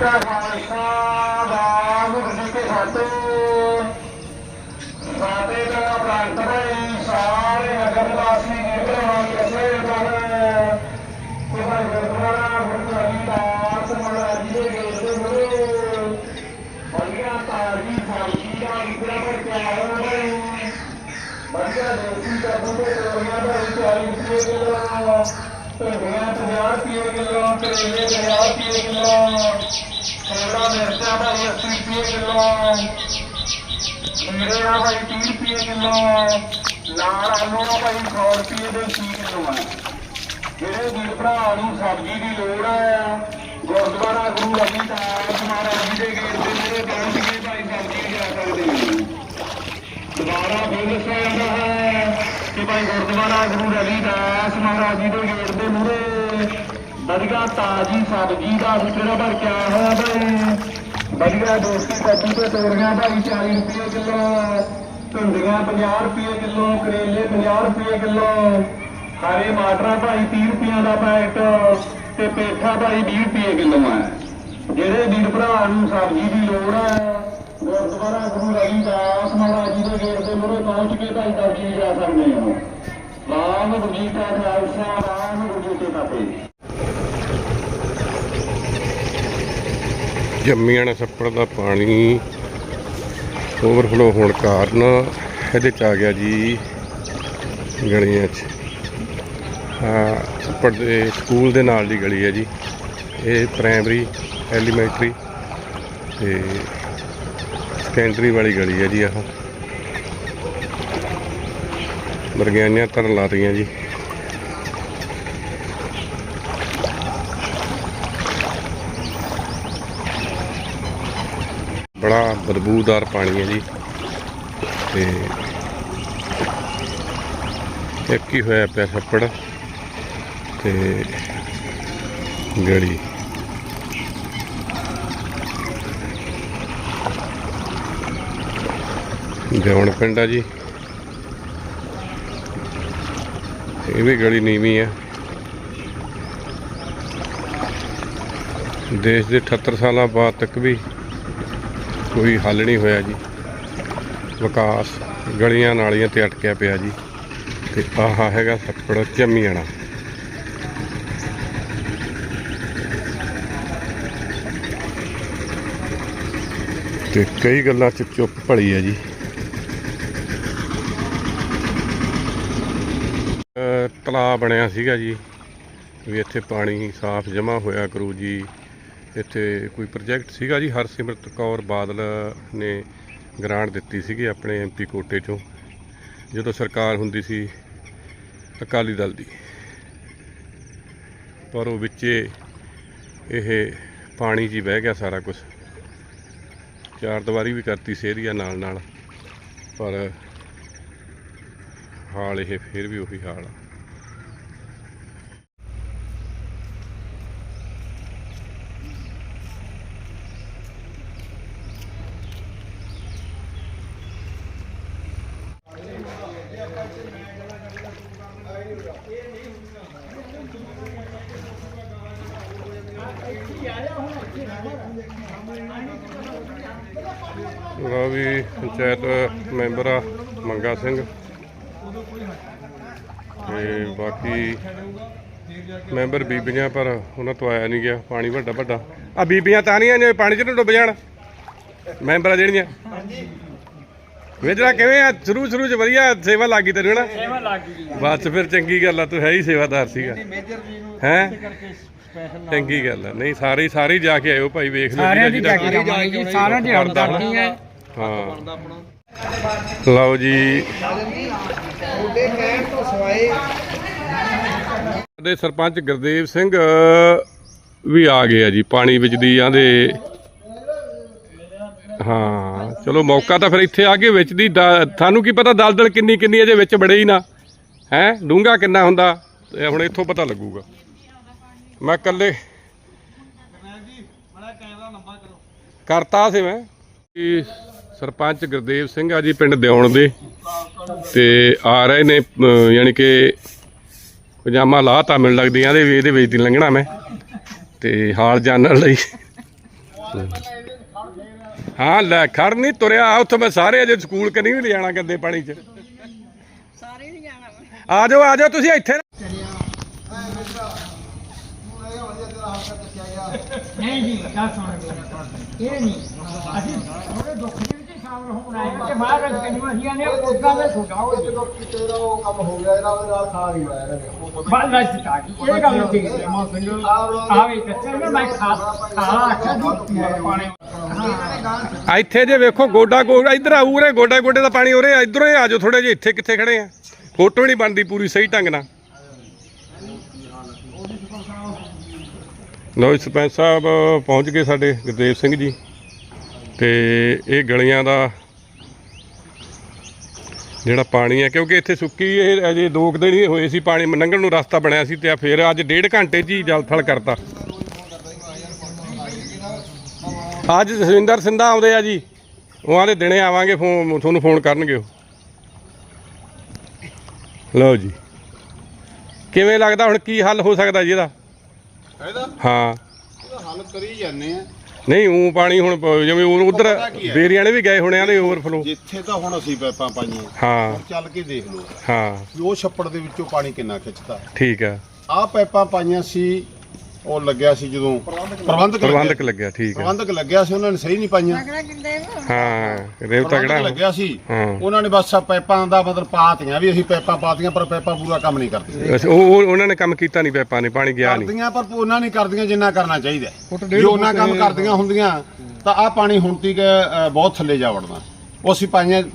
ਕਾ ਖਾਲਸਾ, ਵਾਹਿਗੁਰੂ ਜੀ ਕੀ ਫਤਿਹ। ਸਾਡੇ ਦਾ ਪ੍ਰਾਂਤ ਭਾਈ, ਸਾਰੇ ਨਗਰ ਵਾਸੀ ਨਿਕਲਣਾ ਕਿਸੇ ਕਰ ਤੁਹਾਡਾ ਗੁਰਦੁਆਰਾ ਗੁਰਦੁਆਰੀ ਦਾਸ ਮਹਾਰਾਜ ਜੀ ਦੇ ਗੇਟ ਦੇ ਮੂਹਰੇ। ਬੜੀਆਂ ਤਾਜੀ ਫਾਂਸੀ ਦਾ ਇਤਨਾ ਪਰ ਪਿਆਰ ਹੋ ਗਏ ਬੜੀਆਂ ਦੇਸੀ ਕਾਬੂਲੇ ਤੋੜੀਆਂ ਦਾ ਵਿਚਾਰੀ ਰੁਪਏ ਕਿਲੋ ਭਿੰਡੀਆਂ 50 ਰੁਪਏ ਕਿਲੋ ਕਰੇਲੇ 50 ਰੁਪਏ ਕਿਲੋ ਕੇਲਾ ਮਿਰਚਾਂ ਭਾਈ 80 ਰੁਪਏ ਕਿਲੋ ਮੇਰੇ ਭਾਈ 30 ਰੁਪਏ ਕਿਲੋ ਲਾਲ ਆਲੂ ਆ ਭਾਈ 100 ਰੁਪਏ ਦੇ 6 ਕਿਲੋ ਆ ਜਿਹੜੇ ਵੀਰ ਭਰਾ ਨੂੰ ਸਬਜ਼ੀ ਦੀ ਲੋੜ ਆ ਗੁਰਦੁਆਰਾ ਗੁਰੂ ਰਵਿਦਾਸ ਮਹਾਰਾਜ ਜੀ ਦੇ ਗੇਟ ਦੇ ਮੇਰੇ ਪਹੁੰਚ ਕੇ ਭਾਈ ਸਬਜ਼ੀ ਲਿਆ ਸਕਦੇ ਹੋ ਦੁਬਾਰਾ ਫਿਰ ਦੱਸਿਆ ਹੈ। ਕਿ ਭਾਈ ਗੁਰਦੁਆਰਾ ਗੁਰੂ ਰਵਿਦਾਸ ਮਹਾਰਾਜ ਜੀ ਦੇ ਗੇਟ ਦੇ ਮੂਹਰੇ। ਵਧੀਆ ਤਾਜੀ ਸਬਜ਼ੀ ਦਾ ਵਿਕਰਾ ਭਰ ਕੇ ਆਇਆ ਹੋਇਆ ਭਾਈ ਵਧੀਆ ਦੋਸਤੀ ਕੱਦੂ ਤੇ ਤੋਰੀਆਂ ਭਾਈ 40 ਰੁਪਏ ਕਿਲੋ, ਭਿੰਡੀਆਂ 50 ਰੁਪਏ ਕਿਲੋ, ਕਰੇਲੇ 50 ਰੁਪਏ ਕਿਲੋ, ਹਰੇ ਮਾਟਰਾਂ ਭਾਈ 30 ਰੁਪਏ ਦਾ ਪੈਕਟ ਤੇ ਪੇਠਾ ਭਾਈ 20 ਰੁਪਏ ਕਿਲੋ ਹੈ ਜਿਹੜੇ ਵੀਰ ਭਰਾ ਨੂੰ ਸਬਜ਼ੀ ਦੀ ਲੋੜ ਹੈ ਗੁਰਦੁਆਰਾ ਗੁਰੂ ਰਵਿਦਾਸ ਮਹਾਰਾਜ ਜੀ ਦੇ ਗੇਟ ਦੇ ਮੂਹਰੇ ਪਹੁੰਚ ਕੇ ਭਾਈ ਸਬਜ਼ੀ ਲਿਆ ਸਕਦੇ ਹੋ? ਵਾਹਿਗੁਰੂ ਜੀ ਕਾ ਖਾਲਸਾ, ਵਾਹਿਗੁਰੂ ਜੀ ਕੀ ਫਤਿਹ। ਜੰਮੀਆਂ ਨੇ ਛੱਪੜ ਦਾ ਪਾਣੀ ਓਵਰਫਲੋ ਹੋਣ ਕਾਰਨ ਇਹਦੇ ਚ ਆ ਗਿਆ ਜੀ ਗਲੀਆਂ 'ਚ। ਆ ਛੱਪੜ ਦੇ ਸਕੂਲ ਦੇ ਨਾਲ ਦੀ ਗਲੀ ਹੈ ਜੀ। ਇਹ ਪ੍ਰਾਇਮਰੀ ਐਲੀਮੈਂਟਰੀ ਤੇ ਸੈਕੰਡਰੀ ਵਾਲੀ ਗਲੀ ਹੈ ਜੀ ਆਹ। ਮਰਗਿਆਨੀਆਂ ਤਰਨ ਲਾ ਰਹੀਆਂ ਜੀ। ਬੜਾ ਬਦਬੂਦਾਰ ਪਾਣੀ ਹੈ ਜੀ। ਤੇ ਇੱਕ ਹੀ ਹੋਇਆ ਪਿਆ ਛੱਪੜ। ਤੇ ਗੜੀ ਜਵਣ ਪਿੰਡ ਆ ਜੀ, ਇਹ ਵੀ ਗਲੀ ਨੀਵੀਂ ਆ। ਦੇਸ਼ ਦੇ 78 ਸਾਲਾਂ ਬਾਅਦ ਤੱਕ ਵੀ ਕੋਈ ਹੱਲ ਨਹੀਂ ਹੋਇਆ ਜੀ। ਵਿਕਾਸ ਗਲੀਆਂ ਨਾਲੀਆਂ ਤੇ ਅਟਕਿਆ ਪਿਆ ਜੀ। ਤੇ ਆਹ ਹੈਗਾ ਛੱਪੜ ਚਮੀਆਣਾ ਤੇ ਕਈ ਗੱਲਾਂ ਚੁੱਪ ਚੁੱਪ ਭਲੀ ਹੈ ਜੀ। ਅਹ ਤਲਾਅ ਬਣਿਆ ਸੀਗਾ ਜੀ, ਵੀ ਇੱਥੇ ਪਾਣੀ ਸਾਫ਼ ਜਮ੍ਹਾਂ ਹੋਇਆ ਕਰੂ ਜੀ। ਇੱਥੇ ਕੋਈ ਪ੍ਰੋਜੈਕਟ ਸੀਗਾ ਜੀ, ਹਰਸਿਮਰਤ ਕੌਰ ਬਾਦਲ ਨੇ ਗ੍ਰਾਂਟ ਦਿੱਤੀ ਸੀਗੀ ਆਪਣੇ ਐਮਪੀ ਕੋਟੇ ਚੋਂ, ਜਦੋਂ ਸਰਕਾਰ ਹੁੰਦੀ ਸੀ ਅਕਾਲੀ ਦਲ ਦੀ। ਪਰ ਉਹ ਵਿੱਚੇ ਇਹ ਪਾਣੀ ਜੀ ਹੀ ਬਹਿ ਗਿਆ ਸਾਰਾ ਕੁਝ ਚਾਰ ਦੀਵਾਰੀ ਵੀ ਕਰਤੀ ਸੇਰੀਆ ਨਾਲ ਨਾਲ ਪਰ ਹਾਲ ਇਹ ਫਿਰ ਵੀ ਉਹੀ ਹਾਲ ਆ। ਲਓ ਵੀ ਪੰਚਾਇਤ ਮੈਂਬਰ ਆ ਮੰਗਾ ਸਿੰਘ। ਤੇ ਬਾਕੀ ਮੈਂਬਰ ਬੀਬੀਆਂ ਪਰ ਉਹਨਾਂ ਤੋਂ ਆਇਆ ਨਹੀਂ ਗਿਆ। ਪਾਣੀ ਵੱਡਾ ਵੱਡਾ। ਆ ਬੀਬੀਆਂ ਤਾਂ ਨਹੀਂ ਆਈਆਂ ਪਾਣੀ 'ਚ ਡੁੱਬ ਜਾਣ। ਮੈਂਬਰ ਆ ਜਿਹੜੀਆਂ ਵੇਜਰਾ ਕਿਵੇਂ ਆ ਸ਼ੁਰੂ ਸ਼ੁਰੂ 'ਚ ਵਧੀਆ ਸੇਵਾ ਲੱਗੀ ਤੈਨੂੰ ਨਾ ਸੇਵਾ ਲੱਗ ਬਸ ਫਿਰ ਚੰਗੀ ਗੱਲ ਆ ਤੂੰ ਹੈ ਹੀ ਸੇਵਾਦਾਰ ਸੀਗਾ। ਹੈਂ? ਚੰਗੀ ਗੱਲ ਆ। ਨਹੀਂ ਸਾਰੇ ਸਾਰੇ ਹੀ ਜਾ ਕੇ ਆਇਓ ਭਾਈ ਵੇਖ ਲਿਓ ਸਾਰਿਆਂ ਦੀ ਜਾ ਕੇ ਜਾਵਾਂਗੇ ਜੀ ਸਾਰਿਆਂ ਦੀ ਹਮਦਰਦੀ ਹੈ। ਹਾਂ। ਲਓ ਜੀ। ਤੁਹਾਡੇ ਕਹਿਣ ਤੋਂ ਸਵਾਏ ਸਾਡੇ ਸਰਪੰਚ ਗੁਰਦੇਵ ਸਿੰਘ ਵੀ ਆ ਗਏ ਆ ਜੀ ਪਾਣੀ ਵਿੱਚ ਦੀ ਆਂਦੇ ਹਾਂ ਚਲੋ ਮੌਕਾ ਤਾਂ ਫਿਰ ਇੱਥੇ ਆ ਕੇ ਵਿੱਚ ਦੀ ਦ- ਤੁਹਾਨੂੰ ਕੀ ਪਤਾ ਦਲਦਲ ਕਿੰਨੀ ਕਿੰਨੀ ਇਹਦੇ ਵਿੱਚ ਬੜੇ ਹੀ ਨਾ। ਹੈ? ਡੂੰਗਾ ਕਿੰਨਾ ਹੁੰਦਾ ਹੁਣ ਇੱਥੋਂ ਪਤਾ ਲੱਗੂਗਾ। ਮੈਂ ਇਕੱਲੇ। ਕਰਤਾ ਸੀ ਮੈਂ। ਕਿ ਸਰਪੰਚ ਗੁਰਦੇਵ ਸਿੰਘ ਆ ਜੀ ਪਿੰਡ ਦਿਉਣ ਦੇ। ਤੇ ਆ ਰਹੇ ਨੇ ਅਮ, ਯਾਨੀ ਕਿ ਪਜਾਮਾ ਲਾਤਾ ਮੈਨੂੰ ਲੱਗਦੀ ਆ ਇਹਦੇ ਇਹਦੇ ਵਿੱਚ ਦੀ ਲੰਘਣਾ ਮੈਂ। ਤੇ ਹਾਲ ਜਾਣਨ ਲਈ। ਹਾਂ ਲੈ ਖੜ ਨਹੀਂ ਤੁਰਿਆ। ਉੱਥੇ ਮੈਂ ਸਾਰੇ ਅਜੇ ਸਕੂਲ ਕਨੀ ਵੀ ਲਿਜਾਣਾ ਗੰਦੇ ਪਾਣੀ 'ਚ। ਸਾਰੇ ਨਹੀਂ ਜਾਣਾ। ਆ ਜਾਓ ਆ ਜਾਓ ਤੁਸੀਂ ਇੱਥੇ ਨਹੀਂ ਜੀ, ਗੱਲ ਸੁਣ ਇਹ ਨਹੀਂ। ਅਸੀਂ ਥੋੜੇ ਦੁੱਖ ਦੇ ਵਿੱਚ ਸ਼ਾਮਲ ਹੋਣ ਆਏ ਹਾਂ ਤੇ ਮਹਾਰਾਜ ਕਨਵਸੀਆਂ ਨੇ ਉਦਾਂ ਦੇ ਸੁਝਾਓ ਤੇਰਾ ਉਹ ਕੰਮ ਹੋ ਗਿਆ ਇਹਨਾਂ ਦੇ ਨਾਲ ਖਾ ਨਹੀਂ ਆਇਆ ਬਾਲ ਰਾਜ ਸਿੱਟਾ ਇਹ ਗੱਲ ਠੀਕ ਹੈ। ਮਾ ਸਿੰਘ ਆਵੇ ਕੱਚਾ ਨਾ, ਮੈਂ ਖਾ ਖਾ ਆਖਿਆ ਜੀ। ਪਾਣੀ ਇੱਥੇ ਜੇ ਵੇਖੋ, ਗੋਡਾ ਗੋਡਾ ਇੱਧਰ ਆ, ਉਰੇ ਗੋਡਾ ਗੋਡੇ ਦਾ ਪਾਣੀ ਉਰੇ ਇਧਰੋਂ ਆ ਜਾਓ ਥੋੜੇ ਜਿਹਾ ਇੱਥੇ ਕਿੱਥੇ ਖੜੇ ਆ। ਫੋਟੋ ਨਹੀਂ ਬਣਦੀ ਪੂਰੀ ਸਹੀ ਢੰਗ ਨਾਲ। ਲੋ ਜੀ, ਸਰਪੰਚ ਸਾਹਿਬ, ਪਹੁੰਚ ਗਏ ਸਾਡੇ ਗੁਰਦੇਵ ਸਿੰਘ ਜੀ ਤੇ ਇਹ ਗਲੀਆਂ ਦਾ ਜਿਹੜਾ ਪਾਣੀ ਹੈ, ਕਿਉਂਕਿ ਇੱਥੇ ਸੁੱਕੀ ਇਹ ਅਜੇ ਦੋ ਕੁ ਦਿਨ ਹੀ ਹੋਏ ਸੀ ਪਾਣੀ ਲੰਘਣ ਨੂੰ ਰਸਤਾ ਬਣਿਆ ਸੀ ਤੇ ਆ ਫਿਰ ਅੱਜ ਡੇਢ ਘੰਟੇ 'ਚ ਹੀ ਜਲ ਥਲ ਕਰਤਾ। ਅੱਜ ਜਸਵਿੰਦਰ ਸਿੰਧਾ ਆਉਂਦੇ ਆ ਜੀ, ਉਹਾਂ ਦੇ ਦਿਨੇ ਆਵਾਂਗੇ, ਫੋਨ, ਤੁਹਾਨੂੰ ਫੋਨ ਕਰਨਗੇ ਉਹ। ਲਓ ਜੀ। ਕਿਵੇਂ ਲੱਗਦਾ ਹੁਣ ਕੀ ਹੱਲ ਹੋ ਸਕਦਾ ਜੀ ਇਹਦਾ? ਇਹਦਾ ਹਾਂ। ਹੱਲ ਕਰੀ ਜਾਂਦੇ ਆ। ਨਹੀਂ ਉਹ ਪਾਣੀ ਹੁਣ ਪ- ਜਿਵੇਂ ਉਧਰ ਪਤਾ ਕੀ ਹੈ? ਬੇਰੀਆਂ ਨੇ ਵੀ ਗਏ ਹੋਣੇ ਆ ਦੇ ਓਵਰਫਲੋ ਜਿੱਥੇ ਤਾਂ ਹੁਣ ਅਸੀਂ ਪੈਪਾਂ ਪਾਈਆਂ। ਹਾਂ। ਚੱਲ ਕੇ ਦੇਖ ਲਓ। ਹਾਂ। ਵੀ ਉਹ ਛੱਪੜ ਦੇ ਵਿੱਚੋਂ ਪਾਣੀ ਕਿੰਨਾ ਖਿੱਚਦਾ। ਠੀਕ ਆ। ਆਹ ਪੈਪਾਂ ਪਾਈਆਂ ਸੀ ਉਹ ਲੱਗਿਆ ਸੀ ਜਦੋਂ ਪ੍ਰਬੰਧਕ ਪ੍ਰਬੰਧਕ ਲੱਗਿਆ। ਠੀਕ ਆ ਪ੍ਰਬੰਧਕ ਲੱਗਿਆ ਸੀ ਉਹਨਾਂ ਨੇ ਸਹੀ ਨਹੀਂ ਪਾਈਆਂ। ਤਗੜਾ ਕਿੰਦੇ ਨੂੰ ਹਾਂ ਰੇਵ ਪ੍ਰਬੰਧਕ ਤਗੜਾ। ਲੱਗਿਆ ਸੀ। ਹਾਂ। ਉਹਨਾਂ ਨੇ ਬਸ ਆਹ ਪੈਪਾਂ ਦਾ ਮਤਲਬ ਪਾਤੀਆਂ ਵੀ ਅਸੀਂ ਪੈਪਾਂ ਪਾਤੀਆਂ ਪਰ ਪੈਪਾਂ ਪੂਰਾ ਕੰਮ ਨਹੀਂ ਕਰਦੀਆਂ ਅੱਛਾ, ਉਹ ਉਹ- ਉਹਨਾਂ ਨੇ ਕੰਮ ਕੀਤਾ ਨਹੀਂ ਪੈਪਾਂ ਨੇ ਪਾਣੀ ਗਿਆ ਨਹੀਂ। ਕਰਦੀਆਂ ਪਰ ਉਹਨਾਂ ਨਹੀਂ ਕਰਦੀਆਂ ਜਿੰਨਾ ਕਰਨਾ ਚਾਹੀਦਾ। ਹੈ। ਜੇ ਉਹਨਾਂ ਕੰਮ ਕਰਦੀਆਂ ਹੁੰਦੀਆਂ ਤਾਂ ਆਹ ਪਾਣੀ ਹੁਣ ਤੀਕ ਅ, ਬਹੁਤ ਥੱਲੇ ਜਾ ਵੜਨਾ। ਉਹ ਅਸੀਂ ਪਾਈਆਂ ਅ,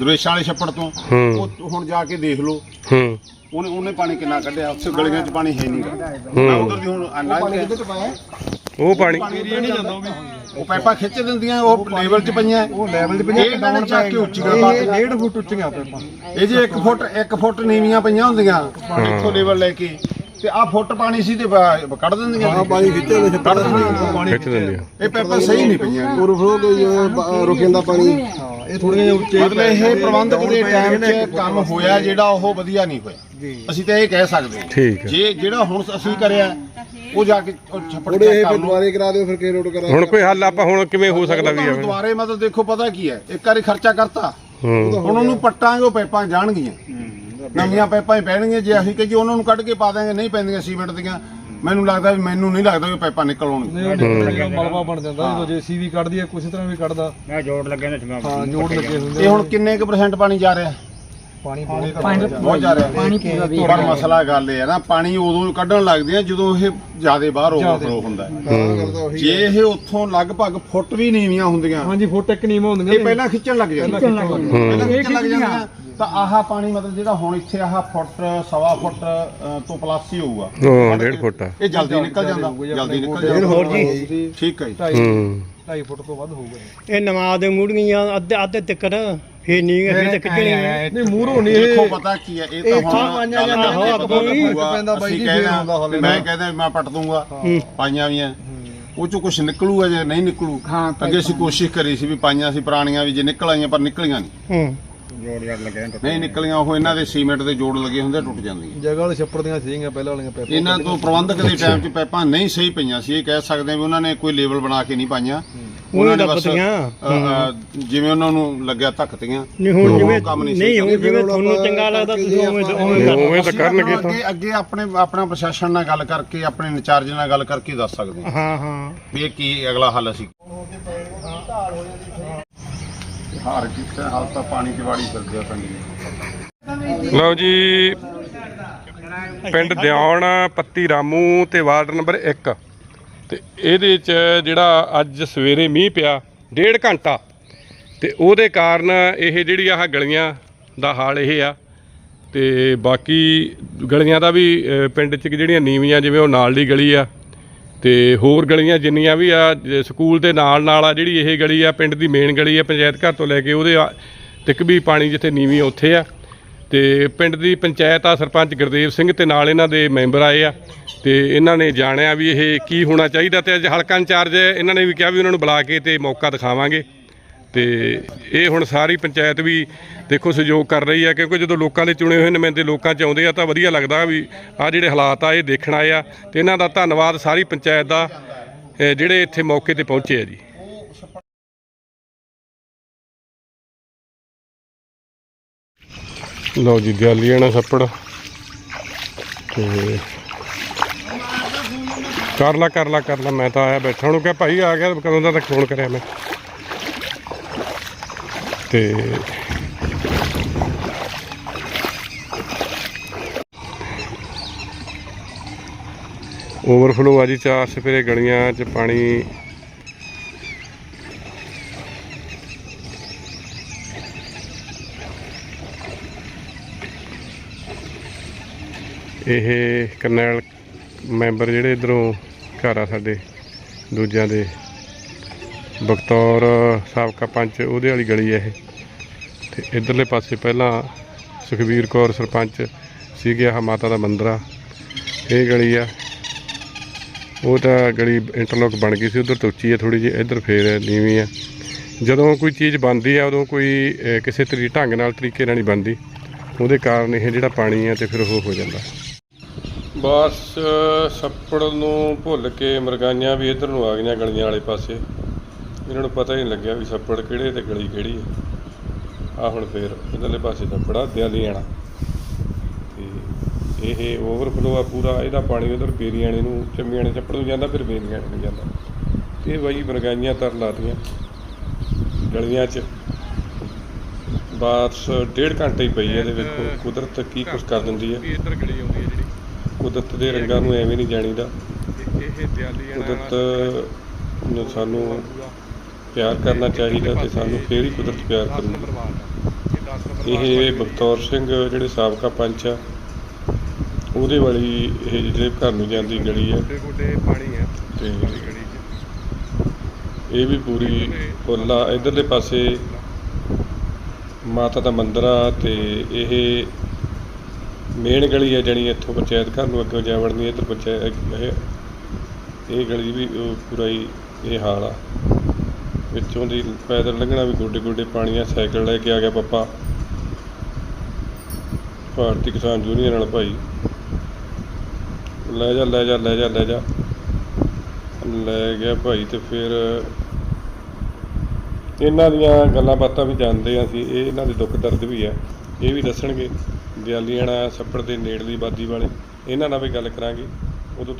ਦਰਵੇਸ਼ਾਂ ਵਾਲੇ ਛੱਪੜ ਤੋਂ। ਹੂੰ। ਉਹ ਹੁਣ ਜਾ ਕੇ ਦੇਖ ਲਓ। ਹੂੰ। ਉਹਨੇ ਉਹਨੇ ਪਾਣੀ ਕਿੰਨਾ ਕੱਢਿਆ? ਉੱਥੇ ਗਲੀਆਂ 'ਚ ਪਾਣੀ ਹੈ ਨਹੀਂ ਨਾ ਉਧਰ ਦੀ ਹੁਣ ਅੰਨਾ ਉਹ ਪਾਣੀ। ਉਹ ਪਾਈਪਾਂ ਖਿੱਚ ਦਿੰਦੀਆਂ ਉਹ ਲੈਵਲ 'ਚ ਪਈਆਂ। ਉਹ ਲੈਵਲ 'ਚ ਪਈਆਂ ਇਹਨਾਂ ਨੇ ਚੱਕ ਕੇ ਉੱਚੀ ਕਰ ਪਾਤੀਆਂ 1.5 ਫੁੱਟ ਉੱਚੀਆਂ ਪੈਪਾਂ ਇਹ ਜੇ 1 ਫੁੱਟ 1 ਫੁੱਟ ਨੀਵੀਆਂ ਪਈਆਂ ਹੁੰਦੀਆਂ ਇੱਥੋਂ ਲੈਵਲ ਲੈ ਕੇ ਤੇ ਆਹ ਫੁੱਟ ਪਾਣੀ ਸੀ ਤੇ ਕੱਢ ਦਿੰਦੀਆਂ ਹਾਂ ਪਾਣੀ ਖਿੱਚੇ ਦੇ ਕੱਢ ਦਿੰਦੀਆਂ। ਖਿੱਚ ਦਿੰਦੇ ਆ ਇਹ ਪੈਪਾਂ ਸਹੀ ਨਹੀਂ ਪਈਆਂ। ਓਵਰਫਲੋ ਤੋਂ ਜਿਵੇਂ ਬ- ਰੁਕ ਜਾਂਦਾ ਪਾਣੀ। ਇਹ ਥੋੜੀਆਂ ਜਿਹੀਆਂ ਉੱਚੇ ਮਤਲਬ ਇਹ ਪ੍ਰਬੰਧਕ ਦੇ ਟਾਈਮ 'ਚ ਕੰਮ ਹੋਇਆ ਜਿਹੜਾ ਉਹ ਵਧੀਆ ਨਹੀਂ ਹੋਇਆ। ਅਸੀਂ ਤਾਂ ਇਹ ਕਹਿ ਸਕਦੇ ਹਾਂ ਠੀਕ ਹੈ। ਜੇ ਜਿਹੜਾ ਹੁਣ ਅਸੀਂ ਕਰਿਆ ਉਹ ਜਾ ਕੇ ਉਹ ਛੱਪੜ ਇਹ ਕਰ ਫਿਰ ਦੁਬਾਰੇ ਕਰਾ ਦਿਓ ਫਿਰ ਕੇ ਰੋਡ ਕਰਾ ਹੁਣ ਕੋਈ ਹੱਲ ਆਪਾਂ ਹੁਣ ਕਿਵੇਂ ਹੋ ਸਕਦਾ ਵੀ ਦੁਬਾਰੇ ਮਤਲਬ ਦੇਖੋ ਪਤਾ ਕੀ ਹੈ ਇੱਕ ਵਾਰੀ ਖਰਚਾ ਕਰਤਾ। ਹੂੰ। ਹੁਣ ਉਹਨੂੰ ਪੱਟਾਂਗੇ ਉਹ ਪੈਪਾਂ ਜਾਣਗੀਆਂ। ਨਵੀਆਂ ਪੈਪਾਂ ਹੀ ਪੈਣਗੀਆਂ ਜੇ ਅਸੀਂ ਕਿ ਜੀ ਉਹਨਾਂ ਨੂੰ ਕੱਢ ਕੇ ਪਾ ਦਾਂਗੇ ਨਹੀਂ ਪੈਂਦੀਆਂ ਸੀਮੈਂਟ ਦੀਆਂ ਮੈਨੂੰ ਲੱਗਦਾ ਵੀ ਮੈਨੂੰ ਨਹੀਂ ਲੱਗਦਾ ਵੀ ਪੈਪਾਂ ਨਿਕਲ ਆਉਣਗੀਆਂ। ਮਲਬਾ ਬਣ ਜਾਂਦਾ ਜਦੋਂ ਜੇਸੀਬੀ ਕੱਢਦੀ ਹੈ ਕੁਛ ਤਰ੍ਹਾਂ ਵੀ ਕੱਢਦਾ। ਮੈਂ ਜੋੜ ਲੱਗਿਆ ਨਾ ਜਮਾ ਹਾਂ ਜੋੜ ਲੱਗੇ ਹੁੰਦੇ ਇਹ ਹੁਣ ਕਿੰਨੇ ਕੁ ਪਰਸੈਂਟ ਪਾਣੀ ਜਾ ਰਿਹਾ? ਪਾਣੀ ਬਹੁਤ ਬਹੁਤ ਜਾ ਰਿਹਾ ਪਾਣੀ ਪੂਰਾ ਵੀ ਪਰ ਮਸਲਾ ਗੱਲ ਇਹ ਹੈ ਨਾ ਪਾਣੀ ਉਦੋਂ ਕੱਢਣ ਲੱਗਦੇ ਆ ਜਦੋਂ ਇਹ ਜਿਆਦੇ ਬਾਹਰ ਓਵਰਫਲੋ ਹੁੰਦਾ ਹੈ। ਜੇ ਇਹ ਉੱਥੋਂ ਲਗਭਗ ਫੁੱਟ ਵੀ ਨੀਵੀਆਂ ਹੁੰਦੀਆਂ ਹਾਂਜੀ ਫੁੱਟ ਇੱਕ ਨੀਵਾਂ ਹੁੰਦੀਆਂ ਇਹ ਪਹਿਲਾਂ ਖਿੱਚਣ ਲੱਗ ਜਾਂਦੀਆਂ। ਪਹਿਲਾਂ ਹੂੰ ਖਿੱਚਣ ਲੱਗ ਜਾਂਦੀਆਂ। ਤਾਂ ਆਹ ਪਾਣੀ ਮਤਲਬ ਜਿਹੜਾ ਹੁਣ ਇੱਥੇ ਆਹ ਫੁੱਟ ਸਵਾ ਫੁੱਟ ਤੋਂ ਪਲੱਸ ਹੀ ਹੋਊਗਾ। ਉਹ ਡੇਢ ਫੁੱਟ ਆ। ਇਹ ਜਲਦੀ ਨਿਕਲ ਜਾਂਦਾ ਜਲਦੀ ਨਿਕਲ ਜਾਂਦਾ। ਹੋਰ ਜੀ। ਠੀਕ ਹੈ ਜੀ। 2.5 ਹੂੰ। 2.5 ਫੁੱਟ ਤੋਂ ਵੱਧ ਹੋਊਗਾ। ਇਹ ਨਮਾਜ਼ ਦੇ ਮੂੜੀਆਂ ਅੱਧੇ ਅੱਧੇ ਤਿੱਕਰ। ਫੇਰ ਨਹੀਂ ਫੇਰ ਤੇ ਕੱਢਣੀ ਨਹੀਂ ਮੂਹਰੋਂ ਨਹੀਂ ਦੇਖੋ ਇਹ ਪਤਾ ਕੀ ਹੈ ਇਹ ਤਾਂ ਹੁਣ ਗੱਲ ਮੈਂ। ਕਹਿੰਦਾ ਮੈਂ ਪੱਟ ਦੂੰਗਾ ਪਾਈਆਂ ਵੀ ਆ ਉਹ ਚੋਂ ਕੁਝ ਨਿਕਲੂਗਾ ਜੇ ਨਹੀਂ ਨਿਕਲੂ। ਅੱਗੇ ਅਸੀਂ ਕੋਸ਼ਿਸ਼ ਕਰੀ ਸੀ ਵੀ ਪਾਈਆਂ ਸੀ ਪੁਰਾਣੀਆਂ ਵੀ ਜੇ ਨਿਕਲ ਆਈਆਂ ਪਰ ਨਿਕਲੀਆਂ ਨਹੀਂ। ਹੂੰ। ਨਹੀਂ ਨਿਕਲੀਆਂ ਉਹ ਇਹਨਾਂ ਦੇ ਸੀਮੈਂਟ ਦੇ ਜੋੜ ਲੱਗੇ ਹੁੰਦੇ ਟੁੱਟ ਜਾਂਦੀਆਂ। ਜਗ੍ਹਾ ਵਾਲੇ ਛੱਪੜ ਦੀਆਂ ਸੀਗੀਆਂ ਪਹਿਲਾਂ ਵਾਲੀਆਂ ਪੈਪਾਂ ਇਹਨਾਂ ਤੋਂ ਪ੍ਰਬੰਧਕ ਦੇ ਟਾਈਮ 'ਚ ਪੈਪਾਂ ਨਹੀਂ ਸਹੀ ਪਈਆਂ ਸੀ ਇਹ ਕਹਿ ਸਕਦੇ ਹਾਂ ਵੀ ਉਹਨਾਂ ਨੇ ਕੋਈ ਲੇਬਲ ਬਣਾ ਕੇ ਨਹੀਂ ਪਾਈਆਂ। ਉਹਨਾਂ ਨੇ ਬਸ ਦੱਬਤੀਆਂ। ਅ, ਅ, ਜਿਵੇਂ ਉਹਨਾਂ ਨੂੰ ਲੱਗਿਆ ਧੱਕਤੀਆਂ। ਨਹੀਂ ਹੁਣ ਜਿਵੇਂ ਕੰਮ ਨਹੀਂ ਨਹੀਂ ਹੁਣ ਸਹੀ ਜਿਵੇਂ ਤੁਹਾਨੂੰ ਚੰਗਾ ਲੱਗਦਾ ਤੁਸੀਂ ਉਵੇਂ ਉਵੇਂ ਕਰ ਉਵੇਂ ਤਾਂ ਕਰਨਗੇ ਤਾਂ। ਅੱਗੇ ਅੱਗੇ ਆਪਣੇ ਆਪਣਾ ਪ੍ਰਸ਼ਾਸਨ ਨਾਲ ਗੱਲ ਕਰਕੇ ਆਪਣੇ ਇੰਚਾਰਜ ਨਾਲ ਗੱਲ ਕਰਕੇ ਦੱਸ ਸਕਦੇ ਹਾਂ। ਹਾਂ ਹਾਂ। ਵੀ ਇਹ ਕੀ ਅਗਲਾ ਹੱਲ ਅਸੀਂ ਹਾਰ ਕਿੱਥੇ ਹਾਲ ਤਾਂ ਪਾਣੀ ਦੀ ਵਾੜੀ ਫਿਰਦੇ ਆ ਪਿੰਡ ਲਓ ਜੀ ਪਿੰਡ ਦਿਉਣ ਪੱਤੀ ਰਾਮੂ ਤੇ ਵਾਰਡ ਨੰਬਰ 1 ਤੇ ਇਹਦੇ ਚ ਜਿਹੜਾ ਅੱਜ ਸਵੇਰੇ ਮੀਂਹ ਪਿਆ, ਡੇਢ ਘੰਟਾ। ਤੇ ਉਹਦੇ ਕਾਰਨ ਇਹ ਜਿਹੜੀ ਆਹ ਗਲੀਆਂ ਦਾ ਹਾਲ ਇਹ ਆ। ਤੇ ਬਾਕੀ ਗਲੀਆਂ ਦਾ ਵੀ ਪਿੰਡ 'ਚ ਜਿਹੜੀਆਂ ਨੀਵੀਆਂ, ਜਿਵੇਂ ਉਹ ਨਾਲ ਦੀ ਗਲੀ ਆ, ਤੇ ਹੋਰ ਗਲੀਆਂ ਜਿੰਨੀਆਂ ਵੀ ਆ ਸਕੂਲ ਦੇ ਨਾਲ ਨਾਲ ਆ ਜਿਹੜੀ ਇਹ ਗਲੀ ਆ, ਪਿੰਡ ਦੀ ਮੇਨ ਗਲੀ ਆ, ਪੰਚਾਇਤ ਘਰ ਤੋਂ ਲੈ ਕੇ ਉਹਦੇ ਆ- ਤੱਕ ਵੀ ਪਾਣੀ ਜਿੱਥੇ ਨੀਵੀਂ ਉੱਥੇ ਆ। ਤੇ ਪਿੰਡ ਦੀ ਪੰਚਾਇਤ ਆ, ਸਰਪੰਚ ਗੁਰਦੇਵ ਸਿੰਘ ਤੇ ਨਾਲ ਇਹਨਾਂ ਦੇ ਮੈਂਬਰ ਆਏ ਆ। ਤੇ ਇਹਨਾਂ ਨੇ ਜਾਣਿਆ ਵੀ ਇਹ ਕੀ ਹੋਣਾ ਚਾਹੀਦਾ ਤੇ ਅੱਜ ਹਲਕਾ ਇੰਚਾਰਜ ਇਹਨਾਂ ਨੇ ਵੀ ਕਿਹਾ ਵੀ ਉਹਨਾਂ ਨੂੰ ਬੁਲਾ ਕੇ ਤੇ ਮੌਕਾ ਦਿਖਾਵਾਂਗੇ। ਤੇ ਇਹ ਹੁਣ ਸਾਰੀ ਪੰਚਾਇਤ ਵੀ ਦੇਖੋ ਸਹਿਯੋਗ ਕਰ ਰਹੀ ਆ, ਕਿਉਂਕਿ ਜਦੋਂ ਲੋਕਾਂ ਦੇ ਚੁਣੇ ਹੋਏ ਨੁਮਾਇੰਦੇ ਲੋਕਾਂ 'ਚ ਆਉਂਦੇ ਆ ਤਾਂ ਵਧੀਆ ਲੱਗਦਾ ਵੀ ਆ ਜਿਹੜੇ ਹਾਲਾਤ ਆ, ਇਹ ਦੇਖਣ ਆਏ ਆ। ਤੇ ਇਹਨਾਂ ਦਾ ਧੰਨਵਾਦ ਸਾਰੀ ਪੰਚਾਇਤ ਦਾ ਜਿਹੜੇ ਇੱਥੇ ਮੌਕੇ ਤੇ ਪਹੁੰਚੇ ਆ ਜੀ। ਲਓ ਜੀ, ਦਿਆਲੀ ਨਾਲ ਛੱਪੜ ਤੇ ਕਰ ਲਾ ਕਰ ਲਾ ਕਰ ਲਾ, ਮੈਂ ਤਾਂ ਆਇਆ ਬੈਠਾ। ਉਹਨੂੰ ਕਿਹਾ, ਭਾਈ ਆ ਗਿਆ, ਕਦੋਂ ਦਾ ਤੱਕ ਫੋਨ ਕਰਿਆ ਮੈਂ? ਤੇ ਓਵਰਫਲੋ ਆ ਜੀ, ਚਾਰ ਸਪੇਰੇ ਗਲੀਆਂ 'ਚ ਪਾਣੀ ਇਹ ਕਰਨੈਲ ਮੈਂਬਰ ਜਿਹੜੇ ਇਧਰੋਂ ਘਰ ਆ ਸਾਡੇ, ਦੂਜਿਆਂ ਦੇ। ਬਖਤੌਰ ਸਾਬਕਾ ਪੰਚ ਉਹਦੇ ਵਾਲੀ ਗਲੀ ਹੈ ਇਹ। ਤੇ ਇਧਰਲੇ ਪਾਸੇ ਪਹਿਲਾਂ ਸੁਖਵੀਰ ਕੌਰ ਸਰਪੰਚ ਸੀਗੇ, ਆਹ ਮਾਤਾ ਦਾ ਮੰਦਿਰ ਆ। ਇਹ ਗਲੀ ਆ। ਉਹ ਤਾਂ ਗਲੀ ਇੰਟਰਲੋਕ ਬਣ ਗਈ ਸੀ, ਉਧਰ ਤੋਂ ਉੱਚੀ ਹੈ ਥੋੜੀ ਜਿਹੀ, ਇੱਧਰ ਫੇਰ ਨੀਵੀਂ ਆ। ਜਦੋਂ ਕੋਈ ਚੀਜ਼ ਬਣਦੀ ਆ, ਉਦੋਂ ਕੋਈ ਕਿਸੇ ਤਰੀ ਢੰਗ ਨਾਲ ਤਰੀਕੇ ਨਾਲ ਨਹੀਂ ਬਣਦੀ। ਉਹਦੇ ਕਾਰਨ ਇਹ ਜਿਹੜਾ ਪਾਣੀ ਆ ਤੇ ਫਿਰ ਉਹ ਹੋ ਜਾਂਦਾ। ਬਸ ਛੱਪੜ ਨੂੰ ਭੁੱਲ ਕੇ ਮਰਗਾਈਆਂ ਵੀ ਇੱਧਰ ਨੂੰ ਆ ਗਈਆਂ ਗਲੀਆਂ ਵਾਲੇ ਪਾਸੇ। ਇਹਨਾਂ ਨੂੰ ਪਤਾ ਹੀ ਨਹੀਂ ਲੱਗਿਆ ਵੀ ਛੱਪੜ ਕਿਹੜੇ ਤੇ ਗਲੀ ਕਿਹੜੀ ਹੈ। ਆ ਹੁਣ ਫੇਰ ਇਧਰਲੇ ਪਾਸੇ ਛੱਪੜਾ ਆ ਦਿਆਲੀਆਣਾ। ਤੇ ਇਹ ਓਵਰਫਲੋ ਆ ਪੂਰਾ, ਇਹਦਾ ਪਾਣੀ ਉਧਰ ਬੇਰੀਆਣੇ ਨੂੰ ਚੰਮੀਆਣੇ ਛੱਪੜ ਨੂੰ ਜਾਂਦਾ, ਫਿਰ ਬੇਰੀਆਣੇ ਨੂੰ ਜਾਂਦਾ। ਇਹ ਬਾਈ ਮਰਗਾਈਆਂ ਤਰ ਲਾਤੀਆਂ ਗਲੀਆਂ 'ਚ। ਬਾਰਿਸ਼ ਡੇਢ ਘੰਟੇ ਹੀ ਪਈ ਹੈ ਇਹਦੇ ਵਿੱਚ। ਕੁਦਰਤ ਕੀ ਕੁਝ ਕਰ ਦਿੰਦੀ ਹੈ। ਇੱਧਰ ਗਲੀ ਆਉਂਦੀ ਹੈ ਜਿਹੜੀ। ਕੁਦਰਤ ਦੇ ਰੰਗਾਂ ਨੂੰ ਐਵੇਂ ਨਹੀਂ ਜਾਣੀਦਾ। ਇਹ ਦਿਆਲੀ ਕੁਦਰਤ ਨੂੰ ਸਾਨੂੰ ਪਿਆਰ ਕਰਨਾ ਚਾਹੀਦਾ ਤੇ ਸਾਨੂੰ ਫੇਰ ਹੀ ਕੁਦਰਤ ਪਿਆਰ ਕਰੂਗੀ ਇਹ 10 ਬਖਤੌਰ ਸਿੰਘ ਜਿਹੜੇ ਸਾਬਕਾ ਪੰਚ ਆ, ਉਹਦੇ ਵਾਲੀ ਇਹ ਜਿਹੜੇ ਘਰ ਨੂੰ ਜਾਂਦੀ ਗਲੀ ਆ। ਤੇ ਇਹ ਵੀ ਪੂਰੀ ਫੁੱਲ ਆ। ਇਧਰਲੇ ਪਾਸੇ ਮਾਤਾ ਦਾ ਮੰਦਿਰ ਆ ਤੇ ਇਹ ਮੇਨ ਗਲੀ ਹੈ ਜਾਣੀ ਇੱਥੋਂ ਪੰਚਾਇਤ ਘਰ ਨੂੰ ਅੱਗੇ ਜਾ ਵੜਨੀ ਇੱਧਰ ਪੰਚਾਇਤ ਇਹ ਗਲੀ ਵੀ ਪੂਰਾ ਹੀ ਇਹ ਹਾਲ ਆ। ਵਿੱਚੋਂ ਦੀ ਪੈਦਲ ਲੰਘਣਾ ਵੀ ਗੋਡੇ ਗੋਡੇ ਪਾਣੀ ਆ, ਸਾਈਕਲ ਲੈ ਕੇ ਆ ਗਿਆ ਪੱਪਾ। ਭਾਰਤੀ ਕਿਸਾਨ ਯੂਨੀਅਨ ਨਾਲ ਭਾਈ। ਲੈ ਜਾ ਲੈ ਜਾ ਲੈ ਜਾ ਲੈ ਜਾ। ਲੈ ਗਿਆ ਭਾਈ ਤੇ ਫਿਰ ਇਹਨਾਂ ਦੀਆਂ ਗੱਲਾਂ ਬਾਤਾਂ ਵੀ ਜਾਣਦੇ ਹਾਂ ਅਸੀਂ, ਇਹ ਇਹਨਾਂ ਦੇ ਦੁੱਖ ਦਰਦ ਵੀ ਹੈ ਇਹ ਵੀ ਦੱਸਣਗੇ। ਦਿਆਲੀਆਣਾ ਛੱਪੜ ਦੇ ਨੇੜਲੀ ਆਬਾਦੀ ਵਾਲੇ ਇਹਨਾਂ ਨਾਲ ਵੀ ਗੱਲ ਕਰਾਂਗੇ। ਉਦੋਂ